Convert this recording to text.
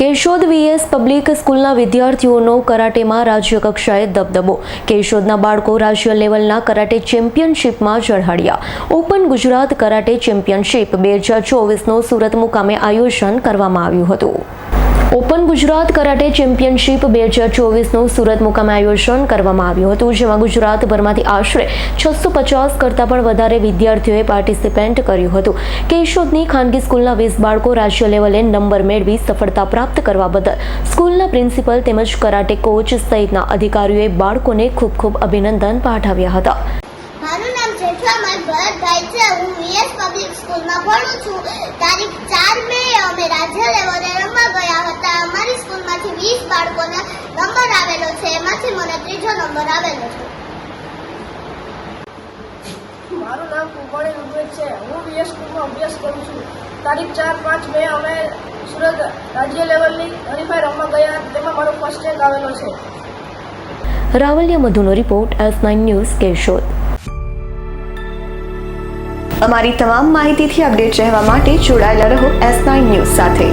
Keshod VS public સ્કૂલના વિદ્યાર્થીઓનો કરાટેમાં રાજ્ય કક્ષાએ દબદબો. કેશોદના બાળકો રાજ્ય લેવલના કરાટે ચેમ્પિયનશિપમાં ચઢાડ્યા ઓપન ગુજરાત કરાટે ચેમ્પિયનશિપ બે હજાર ચોવીસનું સુરત મુકામે આયોજન કરવામાં આવ્યું હતું. ઓપન ગુજરાત કરાટે ચેમ્પિયનશિપ બે હજાર ચોવીસનું સુરત મુકામે આયોજન કરવામાં આવ્યું હતું, જેમાં ગુજરાતભરમાંથી આશરે છસો પચાસ કરતાં પણ વધારે વિદ્યાર્થીઓએ પાર્ટિસિપેન્ટ કર્યું હતું. કેશોદની ખાનગી સ્કૂલના વીસ બાળકો રાજ્ય લેવલે નંબર મેળવી સફળતા પ્રાપ્ત કરવા બદલ સ્કૂલના પ્રિન્સિપલ તેમજ કરાટે કોચ સહિતના અધિકારીઓએ બાળકોને ખૂબ ખૂબ અભિનંદન પાઠવ્યા હતા. ભરતભાઈ છે. હું વીએસ પબ્લિક સ્કૂલમાં ભણું છું. તારીખ ચાર મે, અમે રાજ્ય લેવલે રમવા ગયા હતા અમારી સ્કૂલમાંથી વીસ બાળકોને નંબર આવેલો છે એમાંથી મને ત્રીજો નંબર આવેલો છે મારું નામ કુંભાણી ઋગ્વેદ છે. હું બીએસ સ્કૂલમાં અભ્યાસ કરું છું. તારીખ ચાર પાંચ બે અમે સુરત રાજ્ય લેવલની હરીફાઈ રમવા ગયા તેમાં મારો ફર્સ્ટ રેન્ક આવેલો છે. Ravalia મધુનો report S nine news Keshod. અમારી તમામ માહિતીથી અપડેટ રહેવા માટે જોડાયેલા રહો એસ નાઇન ન્યૂઝ સાથે.